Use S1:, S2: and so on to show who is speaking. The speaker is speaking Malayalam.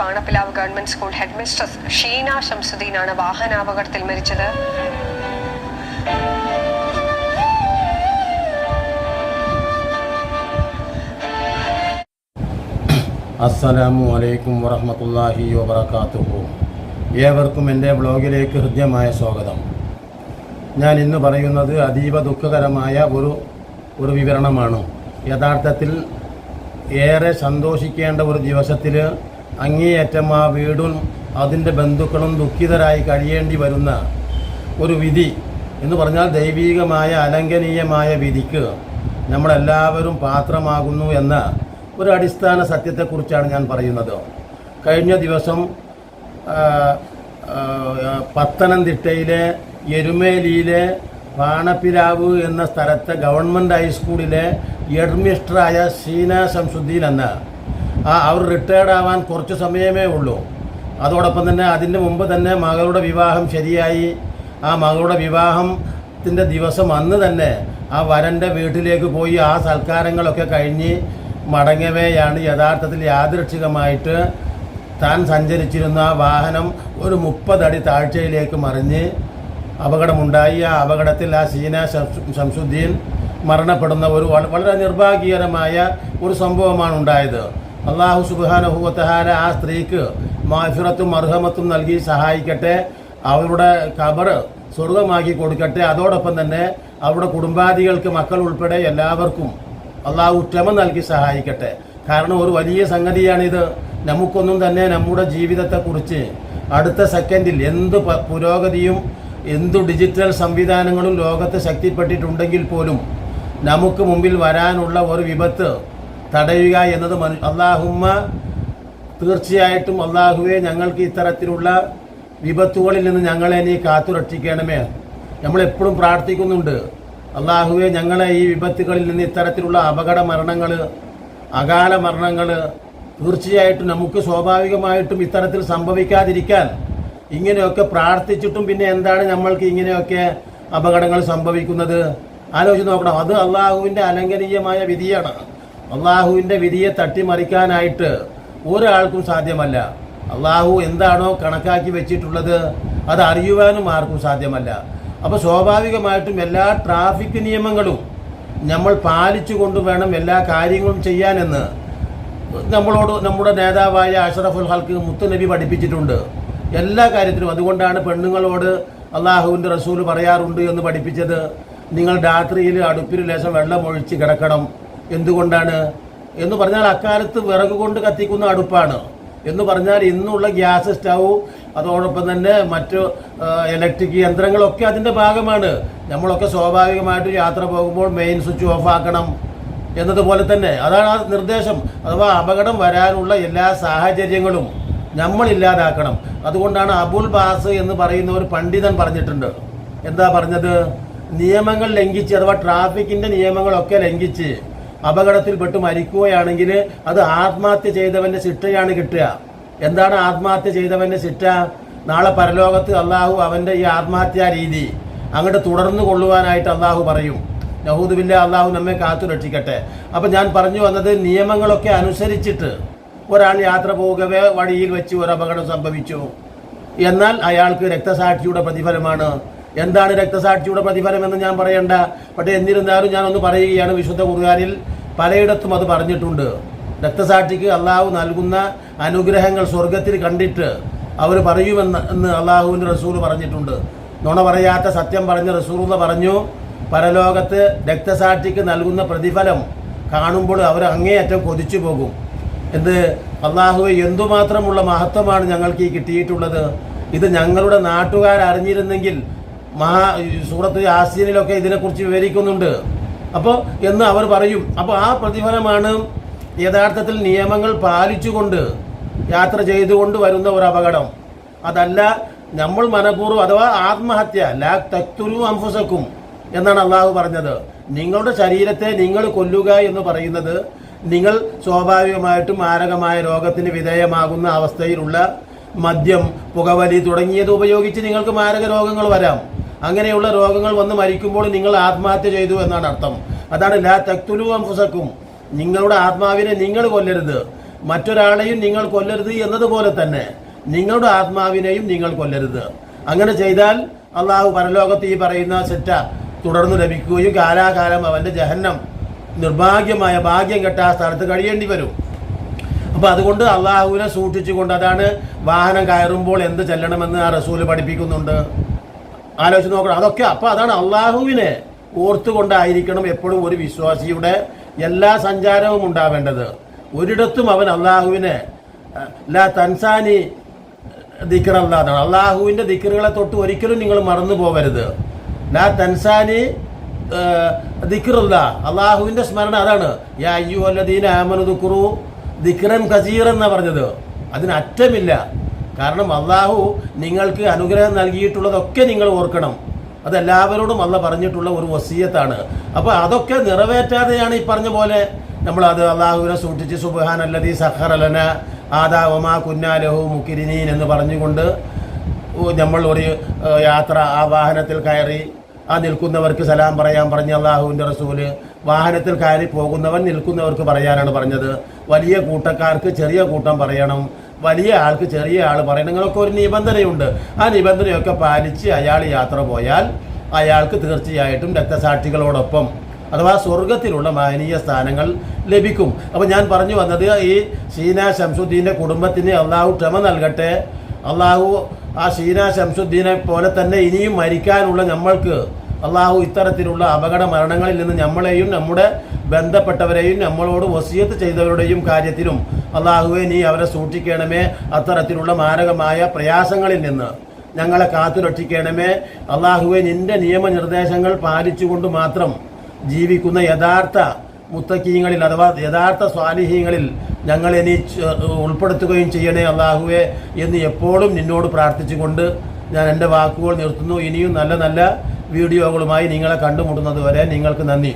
S1: Panappilavu government school head mistress Sheena ഷംസുദ്ദീനാണ് വാഹനാപകടത്തിൽ മരിച്ചത്.
S2: അസ്സലാമു അലൈക്കും വറഹമത്തല്ലാഹി വബർക്കാത്തുഹു ഏവർക്കും എന്റെ ബ്ലോഗിലേക്ക് ഹൃദ്യമായ സ്വാഗതം. ഞാൻ ഇന്ന് പറയുന്നത് അതീവ ദുഃഖകരമായ ഒരു ഒരു വിവരണമാണ്. യഥാർത്ഥത്തിൽ ഏറെ സന്തോഷിക്കേണ്ട ഒരു ദിവസത്തിൽ അങ്ങേയറ്റം ആ വീടും അതിന്റെ ബന്ധുക്കളും ദുഃഖിതരായി കഴിയേണ്ടി വരുന്ന ഒരു വിധി എന്ന് പറഞ്ഞാൽ ദൈവീകമായ അലംഘനീയമായ വിധിക്ക് നമ്മളെല്ലാവരും പാത്രമാകുന്നു എന്ന ഒരു അടിസ്ഥാന സത്യത്തെക്കുറിച്ചാണ് ഞാൻ പറയുന്നത്. കഴിഞ്ഞ ദിവസം പത്തനംതിട്ടയിലെ എരുമേലിയിലെ പാണപ്പിലാവ് എന്ന സ്ഥലത്തെ ഗവൺമെന്റ് ഹൈസ്കൂളിലെ ഹെഡ്മിസ്റ്ററായ ഷീന ശംസുദ്ദീൻ എന്ന ആ അവർ റിട്ടയർഡ് ആവാൻ കുറച്ച് സമയമേ ഉള്ളൂ. അതോടൊപ്പം തന്നെ അതിന് മുമ്പ് തന്നെ മകളുടെ വിവാഹം ശരിയായി. ആ മകളുടെ വിവാഹത്തിന്റെ ദിവസം അന്ന് തന്നെ ആ വരന്റെ വീട്ടിലേക്ക് പോയി ആ സൽക്കാരങ്ങളൊക്കെ കഴിഞ്ഞ് മടങ്ങവെയാണ് യഥാർത്ഥത്തിൽ യാദൃച്ഛികമായിട്ട് താൻ സഞ്ചരിച്ചിരുന്ന ആ വാഹനം ഒരു മുപ്പതടി താഴ്ചയിലേക്ക് മറിഞ്ഞ് അപകടമുണ്ടായി. ആ അപകടത്തിൽ ആ സീന ശംസു- ശംസുദ്ദീൻ മരണപ്പെടുന്ന ഒരു വളരെ നിർഭാഗ്യകരമായ ഒരു സംഭവമാണ് ഉണ്ടായത്. അള്ളാഹു സുബാനഹുവത്തഹാര ആ സ്ത്രീക്ക് മാഫിറത്തും അർഹമത്തും നൽകി സഹായിക്കട്ടെ. അവരുടെ കബർ സ്വർഗമാക്കി കൊടുക്കട്ടെ. അതോടൊപ്പം തന്നെ അവരുടെ കുടുംബാദികൾക്ക് മക്കൾ ഉൾപ്പെടെ എല്ലാവർക്കും അള്ളാഹു ക്ഷമ നൽകി സഹായിക്കട്ടെ. കാരണം ഒരു വലിയ സംഗതിയാണിത്. നമുക്കൊന്നും തന്നെ നമ്മുടെ ജീവിതത്തെക്കുറിച്ച് അടുത്ത സെക്കൻഡിൽ എന്ത് പുരോഗതിയും എന്തു ഡിജിറ്റൽ സംവിധാനങ്ങളും ലോകത്ത് ശക്തിപ്പെട്ടിട്ടുണ്ടെങ്കിൽ പോലും നമുക്ക് മുമ്പിൽ വരാനുള്ള ഒരു വിപത്ത് തടയുക എന്നത് മനു അള്ളാഹുമ്മ തീർച്ചയായിട്ടും അള്ളാഹുവെ ഞങ്ങൾക്ക് ഇത്തരത്തിലുള്ള വിപത്തുകളിൽ നിന്ന് ഞങ്ങളെ നീ കാത്തുരക്ഷിക്കണമേ. നമ്മളെപ്പോഴും പ്രാർത്ഥിക്കുന്നുണ്ട്. അള്ളാഹുവെ ഞങ്ങളെ ഈ വിപത്തുകളിൽ നിന്ന് ഇത്തരത്തിലുള്ള അപകട മരണങ്ങൾ അകാല മരണങ്ങൾ തീർച്ചയായിട്ടും നമുക്ക് സ്വാഭാവികമായിട്ടും ഇത്തരത്തിൽ സംഭവിക്കാതിരിക്കാൻ ഇങ്ങനെയൊക്കെ പ്രാർത്ഥിച്ചിട്ടും പിന്നെ എന്താണ് നമ്മൾക്ക് ഇങ്ങനെയൊക്കെ അപകടങ്ങൾ സംഭവിക്കുന്നത്? ആലോചിച്ച് നോക്കണം. അത് അള്ളാഹുവിന്റെ അലങ്കനീയമായ വിധിയാണ്. അള്ളാഹുവിന്റെ വിധിയെ തട്ടിമറിക്കാനായിട്ട് ഒരാൾക്കും സാധ്യമല്ല. അള്ളാഹു എന്താണോ കണക്കാക്കി വെച്ചിട്ടുള്ളത് അത് അറിയുവാനും ആർക്കും സാധ്യമല്ല. അപ്പോൾ സ്വാഭാവികമായിട്ടും എല്ലാ ട്രാഫിക് നിയമങ്ങളും നമ്മൾ പാലിച്ചുകൊണ്ട് വേണം എല്ലാ കാര്യങ്ങളും ചെയ്യാനെന്ന് നമ്മളോട് നമ്മുടെ നേതാവായ അഷറഫുൽ ഹൽക്ക് മുത്തുനബി പഠിപ്പിച്ചിട്ടുണ്ട്. എല്ലാ കാര്യത്തിലും അതുകൊണ്ടാണ് പെണ്ണുങ്ങളോട് അള്ളാഹുവിന്റെ റസൂൽ പറയാറുണ്ട് എന്ന് പഠിപ്പിച്ചത്. നിങ്ങൾ രാത്രിയിൽ അടുപ്പിൽ ലേശം വെള്ളം ഒഴിച്ച് കിടക്കണം. എന്തുകൊണ്ടാണ്? എന്ന് പറഞ്ഞാൽ അക്കാലത്ത് വിറക് കൊണ്ട് കത്തിക്കുന്ന അടുപ്പാണ്. എന്ന് പറഞ്ഞാൽ ഇന്നുള്ള ഗ്യാസ് സ്റ്റൗ അതോടൊപ്പം തന്നെ മറ്റു ഇലക്ട്രിക് യന്ത്രങ്ങളൊക്കെ അതിന്റെ ഭാഗമാണ്. നമ്മളൊക്കെ സ്വാഭാവികമായിട്ട് യാത്ര പോകുമ്പോൾ മെയിൻ സ്വിച്ച് ഓഫ് ആക്കണം എന്നതുപോലെ തന്നെ. അതാണ് ആ നിർദ്ദേശം. അഥവാ അപകടം വരാനുള്ള എല്ലാ സാഹചര്യങ്ങളും നമ്മൾ ഇല്ലാതാക്കണം. അതുകൊണ്ടാണ് അബുൽ ബാസ് എന്ന് പറയുന്ന ഒരു പണ്ഡിതൻ പറഞ്ഞിട്ടുണ്ട്. എന്താ പറഞ്ഞത്? നിയമങ്ങൾ ലംഘിച്ച് അഥവാ ട്രാഫിക്കിന്റെ നിയമങ്ങളൊക്കെ ലംഘിച്ച് അപകടത്തിൽപ്പെട്ട് മരിക്കുകയാണെങ്കിൽ അത് ആത്മഹത്യ ചെയ്തവന്റെ ശിക്ഷയാണ് കിട്ടുക. എന്താണ് ആത്മഹത്യ ചെയ്തവന്റെ ശിക്ഷ നാളെ പരലോകത്ത് അള്ളാഹു അവന്റെ ഈ ആത്മഹത്യാ രീതി അങ്ങോട്ട് തുടർന്നു കൊള്ളുവാനായിട്ട് അള്ളാഹു പറയും. നഹൂദുബില്ല അള്ളാഹു നമ്മെ കാത്തു രക്ഷിക്കട്ടെ. അപ്പം ഞാൻ പറഞ്ഞു വന്നത് നിയമങ്ങളൊക്കെ അനുസരിച്ചിട്ട് ഒരാൾ യാത്ര പോകവേ വഴിയിൽ വെച്ച് ഒരു അപകടം സംഭവിച്ചു. എന്നാൽ അയാൾക്ക് രക്തസാക്ഷിയുടെ പ്രതിഫലമാണ്. എന്താണ് രക്തസാക്ഷിയുടെ പ്രതിഫലം എന്ന് ഞാൻ പറയണ്ട. പക്ഷേ എന്നിരുന്നാലും ഞാൻ ഒന്ന് പറയുകയാണ് വിശുദ്ധ ഖുർആനിൽ പലയിടത്തും അത് പറഞ്ഞിട്ടുണ്ട്. രക്തസാക്ഷിക്ക് അള്ളാഹു നൽകുന്ന അനുഗ്രഹങ്ങൾ സ്വർഗത്തിൽ കണ്ടിട്ട് അവർ പറയുമെന്ന് എന്ന് അള്ളാഹുവിന്റെ റസൂൽ പറഞ്ഞിട്ടുണ്ട്. നുണ പറയാത്ത സത്യം പറഞ്ഞ റസൂൽ പറഞ്ഞു പരലോകത്ത് രക്തസാക്ഷിക്ക് നൽകുന്ന പ്രതിഫലം കാണുമ്പോൾ അവർ അങ്ങേയറ്റം കൊതിച്ചു പോകും. എന്ത് അള്ളാഹുവെ എന്തുമാത്രമുള്ള മഹത്വമാണ് ഞങ്ങൾക്ക് ഈ കിട്ടിയിട്ടുള്ളത്? ഇത് ഞങ്ങളുടെ നാട്ടുകാർ അറിഞ്ഞിരുന്നെങ്കിൽ മഹാ സൂറത്ത് യാസീനിലൊക്കെ ഇതിനെക്കുറിച്ച് വിവരിക്കുന്നുണ്ട്. അപ്പോൾ എന്ന് അവർ പറയും. അപ്പോൾ ആ പ്രതിഫലമാണ് യഥാർത്ഥത്തിൽ നിയമങ്ങൾ പാലിച്ചുകൊണ്ട് യാത്ര ചെയ്തുകൊണ്ട് വരുന്ന ഒരു അപകടം. അതല്ല നമ്മൾ മനഃപൂർവം അഥവാ ആത്മഹത്യ ലാ തക്തുരു അംഫുസക്കും എന്നാണ് അള്ളാഹു പറഞ്ഞത്. നിങ്ങളുടെ ശരീരത്തെ നിങ്ങൾ കൊല്ലുക എന്ന് പറയുന്നത് നിങ്ങൾ സ്വാഭാവികമായിട്ടും മാരകമായ രോഗത്തിന് വിധേയമാകുന്ന അവസ്ഥയിലുള്ള മദ്യം പുകവലി തുടങ്ങിയത് ഉപയോഗിച്ച് നിങ്ങൾക്ക് മാരക രോഗങ്ങൾ വരാം. അങ്ങനെയുള്ള രോഗങ്ങൾ വന്ന് മരിക്കുമ്പോൾ നിങ്ങൾ ആത്മഹത്യ ചെയ്തു എന്നാണ് അർത്ഥം. അതാണ് ലാ തക്തുലു അംഫുസക്കും. നിങ്ങളുടെ ആത്മാവിനെ നിങ്ങൾ കൊല്ലരുത്. മറ്റൊരാളെയും നിങ്ങൾ കൊല്ലരുത് എന്നതുപോലെ തന്നെ നിങ്ങളുടെ ആത്മാവിനെയും നിങ്ങൾ കൊല്ലരുത്. അങ്ങനെ ചെയ്താൽ അള്ളാഹു പരലോകത്ത് ഈ പറയുന്ന സെറ്റ തുടർന്ന് ലഭിക്കുകയും കാലാകാലം അവന്റെ ജഹന്നം നിർഭാഗ്യമായ ഭാഗ്യം കെട്ട ആ സ്ഥലത്ത് കഴിയേണ്ടി വരും. അപ്പൊ അതുകൊണ്ട് അള്ളാഹുവിനെ സൂക്ഷിച്ചുകൊണ്ട് അതാണ് വാഹനം കയറുമ്പോൾ എന്ത് ചെല്ലണമെന്ന് ആ റസൂൽ പഠിപ്പിക്കുന്നുണ്ട്. ആലോചിച്ച് നോക്കണം. അതൊക്കെ അപ്പൊ അതാണ് അള്ളാഹുവിനെ ഓർത്തുകൊണ്ടായിരിക്കണം എപ്പോഴും ഒരു വിശ്വാസിയുടെ എല്ലാ സഞ്ചാരവും ഉണ്ടാവേണ്ടത്. ഒരിടത്തും അവൻ അള്ളാഹുവിനെ ലാ തൻസാനി ദിക്കറല്ലാതാണ് അള്ളാഹുവിന്റെ ദിക്കറുകളെ തൊട്ട് ഒരിക്കലും നിങ്ങൾ മറന്നു പോകരുത് ലാ തൻസാനി ദിക്കറല്ല അള്ളാഹുവിന്റെ സ്മരണ അതാണ്. യാ അയ്യു അല്ലദീൻ ആമനു ദുക്കുറു ദിക്കറൻ കസീർ എന്നാ പറഞ്ഞത്. അതിന് അറ്റമില്ല. കാരണം അള്ളാഹു നിങ്ങൾക്ക് അനുഗ്രഹം നൽകിയിട്ടുള്ളതൊക്കെ നിങ്ങൾ ഓർക്കണം. അതെല്ലാവരോടും അല്ല പറഞ്ഞിട്ടുള്ള ഒരു വസീയത്താണ്. അപ്പോൾ അതൊക്കെ നിറവേറ്റാതെയാണ് ഈ പറഞ്ഞ പോലെ നമ്മൾ അത് അള്ളാഹുവിനെ സൂക്ഷിച്ച് സുബഹാൻ അല്ലതി സഹറലന ആദാവമാ കുന്നാലഹു മുക്കിരിനീൻ എന്ന് പറഞ്ഞുകൊണ്ട് നമ്മൾ ഒരു യാത്ര ആ വാഹനത്തിൽ കയറി ആ നിൽക്കുന്നവർക്ക് സലാം പറയാൻ പറഞ്ഞ അള്ളാഹുവിന്റെ റസൂൽ വാഹനത്തിൽ കയറി പോകുന്നവൻ നിൽക്കുന്നവർക്ക് പറയാനാണ് പറഞ്ഞത്. വലിയ കൂട്ടക്കാർക്ക് ചെറിയ കൂട്ടം പറയണം. വലിയ ആൾക്ക് ചെറിയ ആൾ പറയണങ്ങളൊക്കെ ഒരു നിബന്ധനയുണ്ട്. ആ നിബന്ധനയൊക്കെ പാലിച്ച് അയാൾ യാത്ര പോയാൽ അയാൾക്ക് തീർച്ചയായിട്ടും രക്തസാക്ഷികളോടൊപ്പം അഥവാ സ്വർഗത്തിലുള്ള മാനീയ സ്ഥാനങ്ങൾ ലഭിക്കും. അപ്പോൾ ഞാൻ പറഞ്ഞു വന്നത് ഈ ഷീന ശംസുദ്ദീന്റെ കുടുംബത്തിന് അള്ളാഹു ക്ഷമ നൽകട്ടെ. അള്ളാഹു ആ ഷീന ശംസുദ്ദീനെ പോലെ തന്നെ ഇനിയും മരിക്കാനുള്ള നമ്മൾക്ക് അള്ളാഹു ഇത്തരത്തിലുള്ള അപകട മരണങ്ങളിൽ നിന്ന് നമ്മളെയും നമ്മുടെ ബന്ധപ്പെട്ടവരെയും നമ്മളോട് വസിയത്ത് ചെയ്തവരുടെയും കാര്യത്തിലും അള്ളാഹുവെ നീ അവരെ സൂക്ഷിക്കണമേ. അത്തരത്തിലുള്ള മാരകമായ പ്രയാസങ്ങളിൽ നിന്ന് ഞങ്ങളെ കാത്തുരക്ഷിക്കണമേ. അള്ളാഹുവെ നിന്റെ നിയമനിർദ്ദേശങ്ങൾ പാലിച്ചുകൊണ്ട് മാത്രം ജീവിക്കുന്ന യഥാർത്ഥ മുത്തക്കീങ്ങളിൽ അഥവാ യഥാർത്ഥ സ്വാലിഹീങ്ങളിൽ ഞങ്ങളെ നീ ഉൾപ്പെടുത്തുകയും ചെയ്യണേ അള്ളാഹുവെ എന്ന് എപ്പോഴും നിന്നോട് പ്രാർത്ഥിച്ചുകൊണ്ട് ഞാൻ എന്റെ വാക്കുകൾ നിർത്തുന്നു. ഇനിയും നല്ല നല്ല വീഡിയോകളുമായി നിങ്ങളെ കണ്ടുമുട്ടുന്നത് വരെ നിങ്ങൾക്ക് നന്ദി.